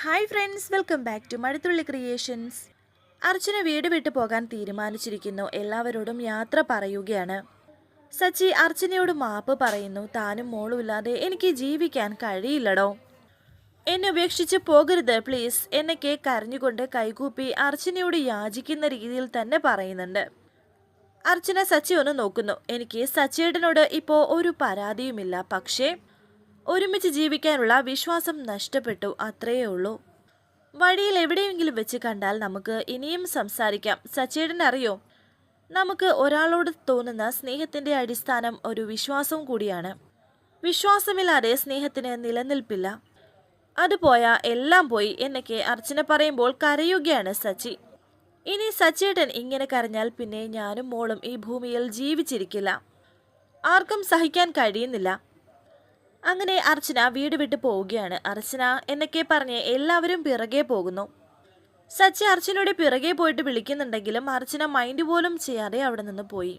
Hi friends welcome back to Mazhathulli creations Arjuna വീട് വിട്ടു പോകാൻ തീരുമാനിച്ചിരിക്കുന്നു. എല്ലാവരോടും യാത്ര പറയുകയാണ്. സച്ചി അർച്ചനയോട് മാപ്പ് പറയുന്നു. താനും മോളും ഇല്ലാതെ എനിക്ക് ജീവിക്കാൻ കഴിയില്ലടോ. എന്നെ ഉപേക്ഷിച്ച് പോകരുത് പ്ലീസ് എന്നൊക്കെ കരഞ്ഞുകൊണ്ട് കൈകൂപ്പി അർച്ചനയോട് യാചിക്കുന്ന രീതിയിൽ തന്നെ പറയുന്നുണ്ട്. അർച്ചന സച്ചി ഒന്ന് നോക്കുന്നു. എനിക്ക് സച്ചിയേട്ടനോട് ഇപ്പോൾ ഒരു പരാതിയുമില്ല. പക്ഷേ ഒരുമിച്ച് ജീവിക്കാനുള്ള വിശ്വാസം നഷ്ടപ്പെട്ടു അത്രയേ ഉള്ളൂ. വഴിയിൽ എവിടെയെങ്കിലും വെച്ച് കണ്ടാൽ നമുക്ക് ഇനിയും സംസാരിക്കാം. സച്ചേടൻ അറിയോ? നമുക്ക് ഒരാളോട് തോന്നുന്ന സ്നേഹത്തിന്റെ അടിസ്ഥാനം ഒരു വിശ്വാസം കൂടിയാണ്. വിശ്വാസമില്ലാതെ സ്നേഹത്തിന് നിലനിൽപ്പില്ല. അത് പോയാ എല്ലാം പോയി എന്നൊക്കെ അർച്ചന പറയുമ്പോൾ കരയുകയാണ് സച്ചി. ഇനി സച്ചേട്ടൻ ഇങ്ങനെ കരഞ്ഞാൽ പിന്നെ ഞാനും മോളും ഈ ഭൂമിയിൽ ജീവിച്ചിരിക്കില്ല. ആർക്കും സഹിക്കാൻ കഴിയുന്നില്ല. അങ്ങനെ അർച്ചന വീട് വിട്ടു പോവുകയാണ്. അർച്ചന എന്നൊക്കെ പറഞ്ഞ് എല്ലാവരും പിറകെ പോകുന്നു. സച്ചി അർച്ചനയുടെ പിറകെ പോയിട്ട് വിളിക്കുന്നുണ്ടെങ്കിലും അർച്ചന മൈൻഡ് പോലും ചെയ്യാതെ അവിടെ നിന്ന് പോയി.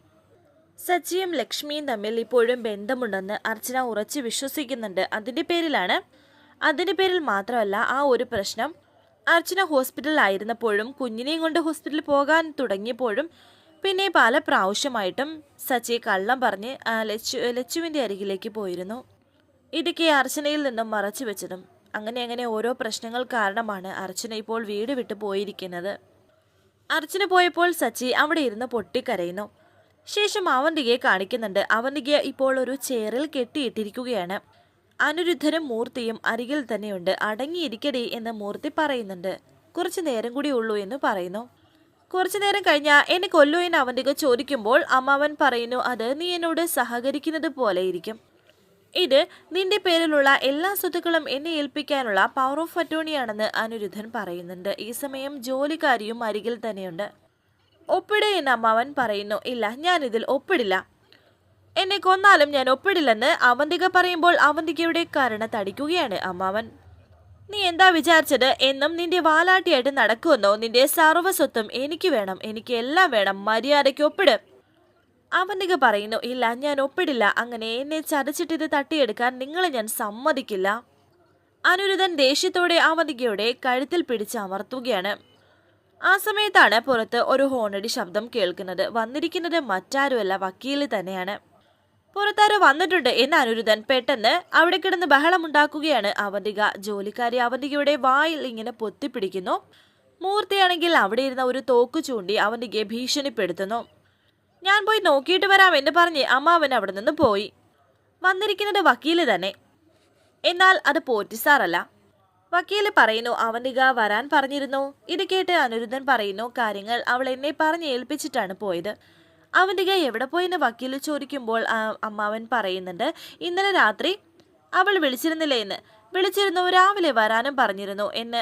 സച്ചിയും ലക്ഷ്മിയും തമ്മിൽ ഇപ്പോഴും ബന്ധമുണ്ടെന്ന് അർച്ചന ഉറച്ച് വിശ്വസിക്കുന്നുണ്ട്. അതിന്റെ പേരിലാണ് അതിന്റെ പേരിൽ മാത്രമല്ല ആ ഒരു പ്രശ്നം. അർച്ചന ഹോസ്പിറ്റലിലായിരുന്നപ്പോഴും കുഞ്ഞിനെയും കൊണ്ട് ഹോസ്പിറ്റലിൽ പോകാൻ തുടങ്ങിയപ്പോഴും പിന്നെ പല പ്രാവശ്യമായിട്ടും സച്ചി കള്ളം പറഞ്ഞ് ലച്ചു ലച്ചുവിന്റെ അരികിലേക്ക് പോയിരുന്നു. ഇതൊക്കെ അർച്ചനയിൽ നിന്നും മറച്ചു വെച്ചതും അങ്ങനെ അങ്ങനെ ഓരോ പ്രശ്നങ്ങൾ കാരണമാണ് അർച്ചന ഇപ്പോൾ വീട് വിട്ട് പോയിരിക്കുന്നത്. അർച്ചന പോയപ്പോൾ സച്ചി അവിടെ ഇരുന്ന് പൊട്ടിക്കരയുന്നു. ശേഷം അവന്തികയെ കാണിക്കുന്നുണ്ട്. അവന്തിക ഇപ്പോൾ ഒരു ചേറിൽ കെട്ടിയിട്ടിരിക്കുകയാണ്. അനിരുദ്ധരും മൂർത്തിയും അരികിൽ തന്നെയുണ്ട്. അടങ്ങിയിരിക്കടി എന്ന് മൂർത്തി പറയുന്നുണ്ട്. കുറച്ചു നേരം കൂടി ഉള്ളൂ എന്ന് പറയുന്നു. കുറച്ചു നേരം കഴിഞ്ഞാൽ എന്നെ കൊല്ലു എന്ന് അവന്തിക ചോദിക്കുമ്പോൾ അമ്മാവൻ പറയുന്നു അത് നീ എന്നോട് സഹകരിക്കുന്നത് പോലെ ഇരിക്കും. ഇത് നിന്റെ പേരിലുള്ള എല്ലാ സ്വത്തുക്കളും എന്നെ ഏൽപ്പിക്കാനുള്ള പവർ ഓഫ് അറ്റോണിയാണെന്ന് അനിരുദ്ധൻ പറയുന്നുണ്ട്. ഈ സമയം ജോലിക്കാരിയും അരികിൽ തന്നെയുണ്ട്. ഒപ്പിടേ എന്ന് അമ്മാവൻ പറയുന്നു. ഇല്ല ഞാനിതിൽ ഒപ്പിടില്ല. എന്നെ കൊന്നാലും ഞാൻ ഒപ്പിടില്ലെന്ന് അവന്തിക പറയുമ്പോൾ അവന്തികയുടെ കരണ തടിക്കുകയാണ് അമ്മാവൻ. നീ എന്താ വിചാരിച്ചത്? എന്നും നിന്റെ വാലാട്ടിയായിട്ട് നടക്കുമെന്നോ? നിന്റെ സർവസ്വത്തും എനിക്ക് വേണം. എനിക്ക് എല്ലാം വേണം. മര്യാദയ്ക്ക് ഒപ്പിട്. അവന്തിക പറയുന്നു ഇല്ല ഞാൻ ഒപ്പിടില്ല. അങ്ങനെ എന്നെ ചതച്ചിട്ട് ഇത് തട്ടിയെടുക്കാൻ നിങ്ങളെ ഞാൻ സമ്മതിക്കില്ല. അനിരുദ്ധൻ ദേഷ്യത്തോടെ അവന്തികയുടെ കഴുത്തിൽ പിടിച്ച് അമർത്തുകയാണ്. ആ സമയത്താണ് പുറത്ത് ഒരു ഹോണടി ശബ്ദം കേൾക്കുന്നത്. വന്നിരിക്കുന്നത് മറ്റാരുമല്ല വക്കീൽ തന്നെയാണ്. പുറത്താരു വന്നിട്ടുണ്ട്. എന്ന് അനിരുദ്ധൻ പെട്ടെന്ന് അവിടെ കിടന്ന് ബഹളമുണ്ടാക്കുകയാണ് അവന്തിക ജോലിക്കാരി അവന്തികയുടെ വായിൽ ഇങ്ങനെ പൊത്തിപ്പിടിക്കുന്നു. മൂർത്തിയാണെങ്കിൽ അവിടെ ഇരുന്ന ഒരു തോക്ക് ചൂണ്ടി അവന്തികയെ ഭീഷണിപ്പെടുത്തുന്നു. ഞാൻ പോയി നോക്കിയിട്ട് വരാം എന്ന് പറഞ്ഞ് അമ്മാവൻ അവിടെ നിന്ന് പോയി. വന്നിരിക്കുന്നത് വക്കീൽ തന്നെ. എന്നാൽ അത് പോറ്റിസാറല്ല. വക്കീൽ പറയുന്നു അവന്തിക വരാൻ പറഞ്ഞിരുന്നു. ഇത് കേട്ട് അനിരുദ്ധൻ പറയുന്നു കാര്യങ്ങൾ അവൾ എന്നെ പറഞ്ഞ് ഏൽപ്പിച്ചിട്ടാണ് പോയത്. അവന്തിക എവിടെ പോയെന്ന് വക്കീൽ ചോദിക്കുമ്പോൾ അമ്മാവൻ പറയുന്നുണ്ട് ഇന്നലെ രാത്രി അവൾ വിളിച്ചിരുന്നില്ലേ എന്ന്. വിളിച്ചിരുന്നു രാവിലെ വരാനും പറഞ്ഞിരുന്നു എന്ന്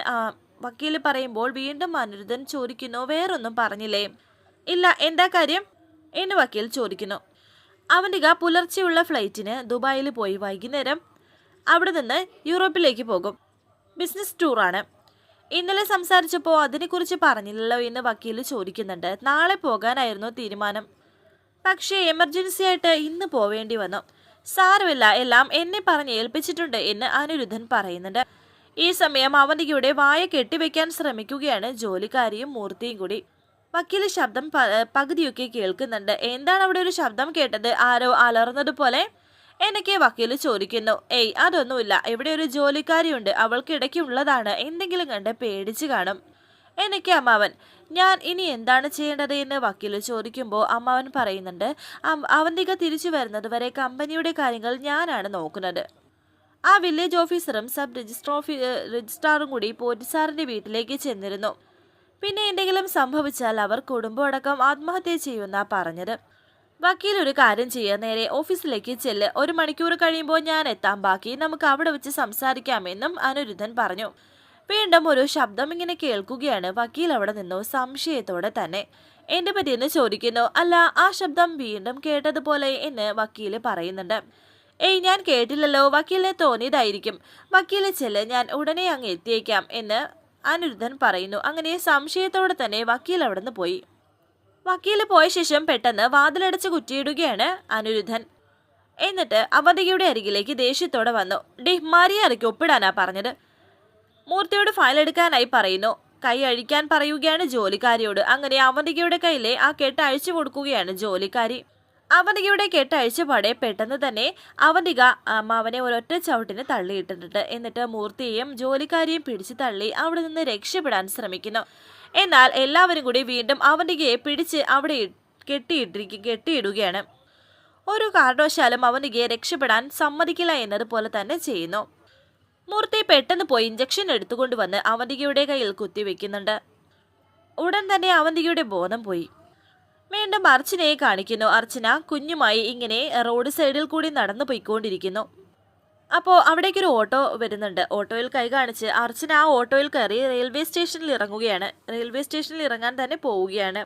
വക്കീൽ പറയുമ്പോൾ വീണ്ടും അനിരുദ്ധൻ ചോദിക്കുന്നു വേറൊന്നും പറഞ്ഞില്ലേ? ഇല്ല എന്താ കാര്യം? എന്ന് വക്കീൽ ചോദിക്കുന്നു. അവന്തിക പുലർച്ചെയുള്ള ഫ്ലൈറ്റിന് ദുബായിൽ പോയി വൈകുന്നേരം അവിടെ നിന്ന് യൂറോപ്പിലേക്ക് പോകും. ബിസിനസ് ടൂറാണ് ഇന്നലെ സംസാരിച്ചപ്പോൾ അതിനെക്കുറിച്ച് പറഞ്ഞില്ലല്ലോ എന്ന് വക്കീൽ ചോദിക്കുന്നുണ്ട്. നാളെ പോകാനായിരുന്നു തീരുമാനം. പക്ഷേ എമർജൻസി ആയിട്ട് ഇന്ന് പോവേണ്ടി വന്നു. സാരമില്ല എല്ലാം എന്നെ പറഞ്ഞ് ഏൽപ്പിച്ചിട്ടുണ്ട് എന്ന് അനിരുദ്ധൻ പറയുന്നുണ്ട്. ഈ സമയം അവന്തികയുടെ വായ കെട്ടിവെക്കാൻ ശ്രമിക്കുകയാണ് ജോലിക്കാരിയും മൂർത്തിയും കൂടി. വക്കീൽ ശബ്ദം പകുതിയൊക്കെ കേൾക്കുന്നുണ്ട്. എന്താണ് അവിടെ ഒരു ശബ്ദം കേട്ടത്? ആരോ അലർന്നത് പോലെ എനിക്ക് വക്കീൽ ചോദിക്കുന്നു. ഏയ് അതൊന്നുമില്ല. ഇവിടെ ഒരു ജോലിക്കാരിയുണ്ട്. അവൾക്ക് ഇടയ്ക്കുള്ളതാണ്. എന്തെങ്കിലും കണ്ട് പേടിച്ച് കാണും. എനിക്ക് അമ്മാവൻ ഞാൻ ഇനി എന്താണ് ചെയ്യേണ്ടത് എന്ന് വക്കീൽ ചോദിക്കുമ്പോൾ അമ്മാവൻ പറയുന്നുണ്ട് "അം- അവന്തിക തിരിച്ചു വരുന്നത് വരെ കമ്പനിയുടെ കാര്യങ്ങൾ ഞാനാണ് നോക്കുന്നത്. ആ വില്ലേജ് ഓഫീസറും സബ് രജിസ്റ്റർ ഓഫീ രജിസ്ട്രാറും കൂടി പോലീസാറിന്റെ വീട്ടിലേക്ക് ചെന്നിരുന്നു. പിന്നെ എന്തെങ്കിലും സംഭവിച്ചാൽ അവർ കുടുംബമടക്കം ആത്മഹത്യ ചെയ്യുന്ന പറഞ്ഞത്. വക്കീൽ ഒരു കാര്യം ചെയ്യുക നേരെ ഓഫീസിലേക്ക് ചെല്ല്. ഒരു മണിക്കൂർ കഴിയുമ്പോൾ ഞാൻ എത്താം. ബാക്കി നമുക്ക് അവിടെ വെച്ച് സംസാരിക്കാമെന്നും അനിരുദ്ധൻ പറഞ്ഞു. വീണ്ടും ഒരു ശബ്ദം ഇങ്ങനെ കേൾക്കുകയാണ്. വക്കീൽ അവിടെ നിന്നു സംശയത്തോടെ തന്നെ. എന്റെ പറ്റിയെന്ന് ചോദിക്കുന്നു. അല്ല ആ ശബ്ദം വീണ്ടും കേട്ടതുപോലെ എന്ന് വക്കീൽ പറയുന്നുണ്ട്. ഏയ് ഞാൻ കേട്ടില്ലല്ലോ. വക്കീലിനെ തോന്നിയതായിരിക്കും. വക്കീലെ ചെല്ല്. ഞാൻ ഉടനെ അങ്ങ് എത്തിയേക്കാം എന്ന് അനിരുദ്ധൻ പറയുന്നു അങ്ങനെ സംശയത്തോടെ തന്നെ വക്കീൽ അവിടെ പോയി. വക്കീൽ പോയ ശേഷം പെട്ടെന്ന് വാതിലടച്ച് കുറ്റിയിടുകയാണ് അനിരുദ്ധൻ. എന്നിട്ട് അവന്തികയുടെ അരികിലേക്ക് ദേഷ്യത്തോടെ വന്നു. ഡിഹ്മാരിയെ ഇറക്കി ഒപ്പിടാനാ പറഞ്ഞത്. മൂർത്തിയോട് ഫയൽ എടുക്കാനായി പറയുന്നു. കൈ അഴിക്കാൻ പറയുകയാണ് ജോലിക്കാരിയോട്. അങ്ങനെ അവന്തികയുടെ കയ്യിലെ ആ കെട്ട് അഴിച്ചു കൊടുക്കുകയാണ് ജോലിക്കാരി. അവന്തികയുടെ കെട്ട അഴിച്ചപാടെ പെട്ടെന്ന് തന്നെ അവനിക അമ്മാവനെ ഒരൊറ്റ ചവിട്ടിന് തള്ളിയിട്ടിട്ടുണ്ട്. എന്നിട്ട് മൂർത്തിയെയും ജോലിക്കാരിയും പിടിച്ചു തള്ളി അവിടെ നിന്ന് രക്ഷപ്പെടാൻ ശ്രമിക്കുന്നു. എന്നാൽ എല്ലാവരും കൂടി വീണ്ടും അവനികയെ പിടിച്ച് അവിടെ കെട്ടിയിട്ടിരിക്കും കെട്ടിയിടുകയാണ്. ഒരു കാരണവശാലും അവനികയെ രക്ഷപ്പെടാൻ സമ്മതിക്കില്ല എന്നതുപോലെ തന്നെ ചെയ്യുന്നു. മൂർത്തി പെട്ടെന്ന് പോയി ഇഞ്ചക്ഷൻ എടുത്തുകൊണ്ടുവന്ന് അവന്തികയുടെ കയ്യിൽ കുത്തിവെക്കുന്നുണ്ട്. ഉടൻ തന്നെ അവന്തികയുടെ ബോധം പോയി. വീണ്ടും അർച്ചനയെ കാണിക്കുന്നു. അർച്ചന കുഞ്ഞുമായി ഇങ്ങനെ റോഡ് സൈഡിൽ കൂടി നടന്നു പോയിക്കൊണ്ടിരിക്കുന്നു. അപ്പോൾ അവിടേക്കൊരു ഓട്ടോ വരുന്നുണ്ട്. ഓട്ടോയിൽ കൈ കാണിച്ച് അർച്ചന ആ ഓട്ടോയിൽ കയറി റെയിൽവേ സ്റ്റേഷനിൽ ഇറങ്ങുകയാണ്. റെയിൽവേ സ്റ്റേഷനിൽ ഇറങ്ങാൻ തന്നെ പോവുകയാണ്.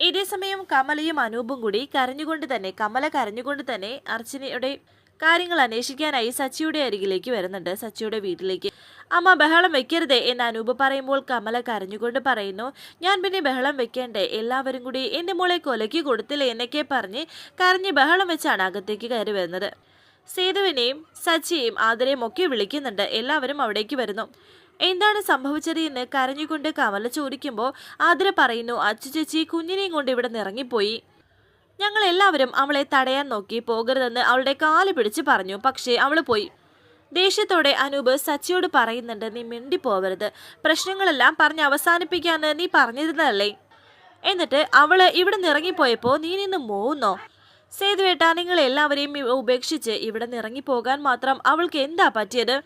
ഇതേ സമയം കമലയും അനൂപും കൂടി കരഞ്ഞുകൊണ്ട് തന്നെ കമല കരഞ്ഞുകൊണ്ട് തന്നെ അർച്ചനയുടെ കാര്യങ്ങൾ അന്വേഷിക്കാനായി സച്ചിയുടെ അരികിലേക്ക് വരുന്നുണ്ട്. സച്ചിയുടെ വീട്ടിലേക്ക്. അമ്മ ബഹളം വെക്കരുതേ എന്ന് അനൂപ് പറയുമ്പോൾ കമല കരഞ്ഞുകൊണ്ട് പറയുന്നു. ഞാൻ പിന്നെ ബഹളം വെക്കേണ്ടേ? എല്ലാവരും കൂടി എന്റെ മോളെ കൊലയ്ക്ക് കൊടുത്തില്ലേ? എന്നൊക്കെ പറഞ്ഞ് കരഞ്ഞ് ബഹളം വെച്ചാണ് അകത്തേക്ക് കയറി വരുന്നത്. സേതുവിനെയും സച്ചിയെയും ആദരെയും ഒക്കെ വിളിക്കുന്നുണ്ട്. എല്ലാവരും അവിടേക്ക് വരുന്നു. എന്താണ് സംഭവിച്ചത്? എന്ന് കരഞ്ഞുകൊണ്ട് കമല ചോദിക്കുമ്പോൾ ആതിര പറയുന്നു അച്ചു ചേച്ചി കുഞ്ഞിനെയും കൊണ്ട് ഇവിടെ നിന്ന് ഇറങ്ങിപ്പോയി ഞങ്ങൾ എല്ലാവരും അവളെ തടയാൻ നോക്കി പോകരുതെന്ന് അവളുടെ കാൽ പിടിച്ച് പറഞ്ഞു. പക്ഷേ അവൾ പോയി. ദേഷ്യത്തോടെ അനൂപ് സച്ചിയോട് പറയുന്നുണ്ട് നീ മിണ്ടി പോവരുത് പ്രശ്നങ്ങളെല്ലാം പറഞ്ഞ് അവസാനിപ്പിക്കാന്ന് നീ പറഞ്ഞിരുന്നതല്ലേ? എന്നിട്ട് അവൾ ഇവിടെ നിന്ന് ഇറങ്ങിപ്പോയപ്പോൾ നീ നിന്ന് മോന്നോ? സേതുവേട്ട നിങ്ങൾ എല്ലാവരെയും ഉപേക്ഷിച്ച് ഇവിടെ നിന്ന് ഇറങ്ങിപ്പോകാൻ മാത്രം അവൾക്ക് എന്താ പറ്റിയത്?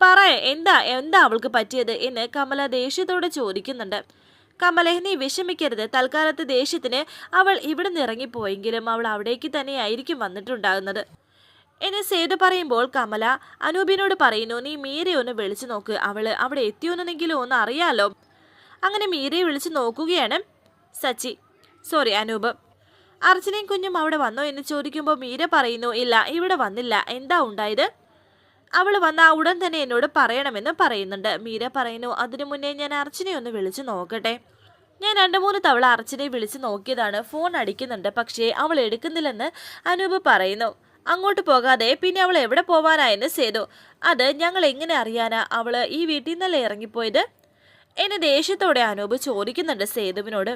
പറ എന്താ എന്താ അവൾക്ക് പറ്റിയത്? എന്ന് കമല ദേഷ്യത്തോടെ ചോദിക്കുന്നുണ്ട്. കമലെ നീ വിഷമിക്കരുത്. തൽക്കാലത്ത് ദേഷ്യത്തിന് അവൾ ഇവിടെ നിന്ന് ഇറങ്ങിപ്പോയെങ്കിലും അവൾ അവിടേക്ക് തന്നെയായിരിക്കും വന്നിട്ടുണ്ടാകുന്നത്. എന്ന് സേതു പറയുമ്പോൾ കമല അനൂപിനോട് പറയുന്നു നീ മീരയെ ഒന്ന് വിളിച്ചു നോക്ക്. അവൾ അവിടെ എത്തിയോന്നെങ്കിലും ഒന്ന് അറിയാലോ. അങ്ങനെ മീരയെ വിളിച്ചു നോക്കുകയാണ് സച്ചി. സോറി അനൂപ്. അർച്ചനയും കുഞ്ഞും അവിടെ വന്നോ എന്ന് ചോദിക്കുമ്പോൾ മീര പറയുന്നു ഇല്ല ഇവിടെ വന്നില്ല. എന്താ ഉണ്ടായത്? അവൾ വന്ന ഉടൻ തന്നെ എന്നോട് പറയണമെന്ന് പറയുന്നുണ്ട്. മീര പറയുന്നു അതിനു മുന്നേ ഞാൻ അർച്ചനെ ഒന്ന് വിളിച്ചു നോക്കട്ടെ. ഞാൻ രണ്ട് മൂന്ന് തവണ അർച്ചനെ വിളിച്ചു നോക്കിയതാണ്. ഫോൺ അടിക്കുന്നുണ്ട് പക്ഷേ അവൾ എടുക്കുന്നില്ലെന്ന് അനൂപ് പറയുന്നു. അങ്ങോട്ട് പോകാതെ പിന്നെ അവൾ എവിടെ പോവാനായെന്ന് സേതു. അത് ഞങ്ങൾ എങ്ങനെ അറിയാനാ അവൾ ഈ വീട്ടിൽ നിന്നല്ലേ ഇറങ്ങിപ്പോയത്? എന്നെ ദേഷ്യത്തോടെ അനൂപ് ചോദിക്കുന്നുണ്ട് സേതുവിനോട്.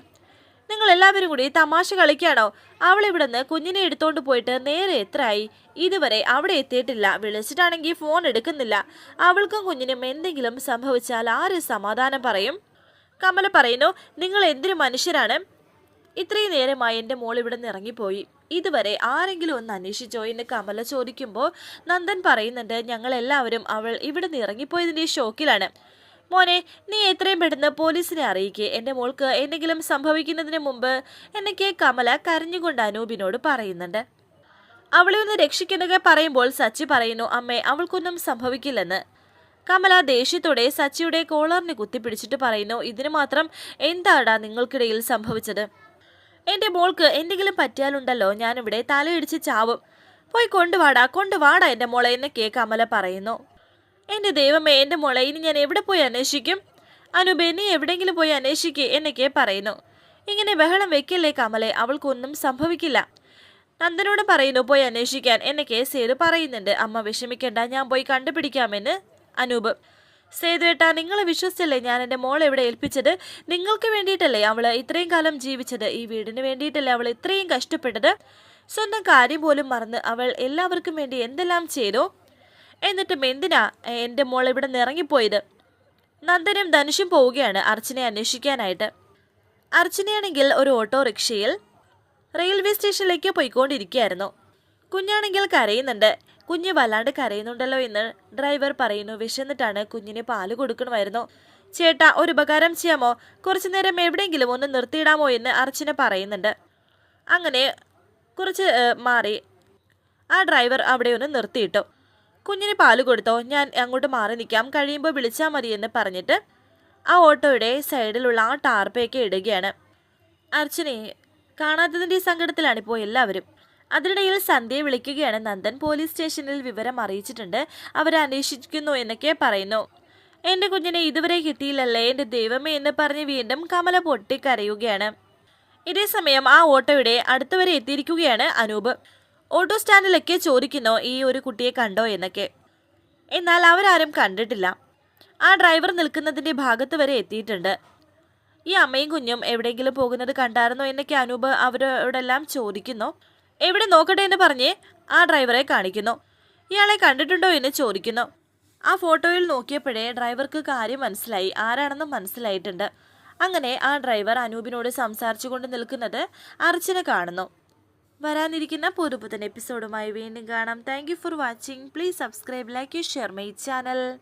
നിങ്ങൾ എല്ലാവരും കൂടി തമാശ കളിക്കാണോ? അവൾ നിന്ന് കുഞ്ഞിനെ എടുത്തോണ്ട് പോയിട്ട് നേരെ എത്രയായി? ഇതുവരെ അവിടെ എത്തിയിട്ടില്ല. വിളിച്ചിട്ടാണെങ്കിൽ ഫോൺ എടുക്കുന്നില്ല. അവൾക്കും കുഞ്ഞിനും എന്തെങ്കിലും സംഭവിച്ചാൽ ആര് സമാധാനം പറയും? കമല പറയുന്നു നിങ്ങൾ എന്തൊരു മനുഷ്യരാണ്? ഇത്രയും നേരമായി എന്റെ മോൾ ഇവിടെ നിന്ന് ഇറങ്ങിപ്പോയി. ഇതുവരെ ആരെങ്കിലും ഒന്ന് അന്വേഷിച്ചോ? എന്ന് കമല ചോദിക്കുമ്പോൾ നന്ദൻ പറയുന്നുണ്ട് ഞങ്ങളെല്ലാവരും അവൾ ഇവിടെ നിന്ന് ഇറങ്ങിപ്പോയതിന്റെ ഷോക്കിലാണ്. മോനെ നീ എത്രയും പെട്ടെന്ന് പോലീസിനെ അറിയിക്കേ. എന്റെ മോൾക്ക് എന്തെങ്കിലും സംഭവിക്കുന്നതിന് മുമ്പ് എന്നൊക്കെ കമല കരഞ്ഞുകൊണ്ട് അനൂപിനോട് പറയുന്നുണ്ട്. അവളെ ഒന്ന് രക്ഷിക്കുന്നൊക്കെ പറയുമ്പോൾ സച്ചി പറയുന്നു അമ്മേ അവൾക്കൊന്നും സംഭവിക്കില്ലെന്ന്. കമല ദേഷ്യത്തോടെ സച്ചിയുടെ കോളറിനെ കുത്തിപ്പിടിച്ചിട്ട് പറയുന്നു ഇതിന് മാത്രം എന്താടാ നിങ്ങൾക്കിടയിൽ സംഭവിച്ചത്? എന്റെ മോൾക്ക് എന്തെങ്കിലും പറ്റിയാലുണ്ടല്ലോ ഞാനിവിടെ തലയിടിച്ച് ചാവും. പോയി കൊണ്ടുവാടാ കൊണ്ടുവാടാ എന്റെ മോളെ എന്ന് കേക്ക് കമല പറയുന്നു. എന്റെ ദൈവമേ എന്റെ മോളെ ഇനി ഞാൻ എവിടെ പോയി അന്വേഷിക്കും? അനുബെ നീ എവിടെയെങ്കിലും പോയി അന്വേഷിക്കേ എന്നൊക്കെ പറയുന്നു. ഇങ്ങനെ ബഹളം വെക്കല്ലേ കമലെ അവൾക്കൊന്നും സംഭവിക്കില്ല. നന്ദനോട് പറയുന്നു പോയി അന്വേഷിക്കാൻ എന്നൊക്കെ സേതു പറയുന്നുണ്ട്. അമ്മ വിഷമിക്കേണ്ട ഞാൻ പോയി കണ്ടുപിടിക്കാമെന്ന് അനൂപ്. സേതുവേട്ടാ നിങ്ങളെ വിശ്വസിച്ചല്ലേ ഞാൻ എന്റെ മോളെ ഇവിടെ ഏൽപ്പിച്ചത്? നിങ്ങൾക്ക് വേണ്ടിയിട്ടല്ലേ അവൾ ഇത്രയും കാലം ജീവിച്ചത്? ഈ വീടിന് വേണ്ടിയിട്ടല്ലേ അവൾ ഇത്രയും കഷ്ടപ്പെട്ടത്? സ്വന്തം കാര്യം പോലും മറന്ന് അവൾ എല്ലാവർക്കും വേണ്ടി എന്തെല്ലാം ചെയ്തു? എന്നിട്ടും എന്തിനാ എന്റെ മോൾ ഇവിടെ നിന്ന് ഇറങ്ങിപ്പോയത്? നന്ദനും ധനുഷും പോവുകയാണ് അർച്ചനയെ അന്വേഷിക്കാനായിട്ട്. അർച്ചനയാണെങ്കിൽ ഒരു ഓട്ടോറിക്ഷയിൽ റെയിൽവേ സ്റ്റേഷനിലേക്ക് പോയിക്കൊണ്ടിരിക്കുകയായിരുന്നു. കുഞ്ഞാണെങ്കിൽ കരയുന്നുണ്ട്. കുഞ്ഞ് വല്ലാണ്ട് കരയുന്നുണ്ടല്ലോ എന്ന് ഡ്രൈവർ പറയുന്നു. വിശന്നിട്ടാണ് കുഞ്ഞിന് പാൽ കൊടുക്കണമായിരുന്നു. ചേട്ടാ ഒരു ഉപകാരം ചെയ്യാമോ? കുറച്ചു നേരം എവിടെയെങ്കിലും ഒന്ന് നിർത്തിയിടാമോ എന്ന് അർച്ചന പറയുന്നുണ്ട്. അങ്ങനെ കുറച്ച് മാറി. ആ ഡ്രൈവർ അവിടെ ഒന്ന് നിർത്തിയിട്ടു. കുഞ്ഞിന് പാൽ കൊടുത്തോ? ഞാൻ അങ്ങോട്ട് മാറി നിൽക്കാം. കഴിയുമ്പോൾ വിളിച്ചാൽ മതി എന്ന് പറഞ്ഞിട്ട് ആ ഓട്ടോയുടെ സൈഡിലുള്ള ആ ടാർപ്പയൊക്കെ ഇടുകയാണ്. അർച്ചനെ കാണാത്തതിന്റെ സങ്കടത്തിലാണ് ഇപ്പോൾ എല്ലാവരും. അതിനിടയിൽ സന്ധ്യയെ വിളിക്കുകയാണ്. നന്ദൻ പോലീസ് സ്റ്റേഷനിൽ വിവരം അറിയിച്ചിട്ടുണ്ട്. അവരെ അന്വേഷിക്കുന്നു എന്നൊക്കെ പറയുന്നു. എന്റെ കുഞ്ഞിനെ ഇതുവരെ കിട്ടിയില്ലല്ലേ? എന്റെ ദൈവമേ എന്ന് പറഞ്ഞ് വീണ്ടും കമല പൊട്ടിക്കരയുകയാണ്. ഇതേ സമയം ആ ഓട്ടോയുടെ അടുത്തുവരെ എത്തിയിരിക്കുകയാണ് അനൂപ്. ഓട്ടോ സ്റ്റാൻഡിലൊക്കെ ചോദിക്കുന്നു ഈ ഒരു കുട്ടിയെ കണ്ടോ എന്നൊക്കെ. എന്നാൽ അവരാരും കണ്ടിട്ടില്ല. ആ ഡ്രൈവർ നിൽക്കുന്നതിന്റെ ഭാഗത്ത് വരെ എത്തിയിട്ടുണ്ട്. ഈ അമ്മയും കുഞ്ഞും എവിടെയെങ്കിലും പോകുന്നത് കണ്ടായിരുന്നോ എന്നൊക്കെ അനൂപ് അവരോടെല്ലാം ചോദിക്കുന്നു. എവിടെ നോക്കട്ടെ എന്ന് പറഞ്ഞ് ആ ഡ്രൈവറെ കാണിക്കുന്നു. ഇയാളെ കണ്ടിട്ടുണ്ടോ എന്ന് ചോദിക്കുന്നു. ആ ഫോട്ടോയിൽ നോക്കിയപ്പോഴേ ഡ്രൈവർക്ക് കാര്യം മനസ്സിലായി. ആരാണെന്ന് മനസ്സിലായിട്ടുണ്ട്. അങ്ങനെ ആ ഡ്രൈവർ അനൂപിനോട് സംസാരിച്ചു കൊണ്ട് നിൽക്കുന്നത് അർച്ചന കാണുന്നു. വരാനിരിക്കുന്ന പുതുപുത്തൻ എപ്പിസോഡുമായി വീണ്ടും കാണാം. Thank for watching please subscribe like share my channel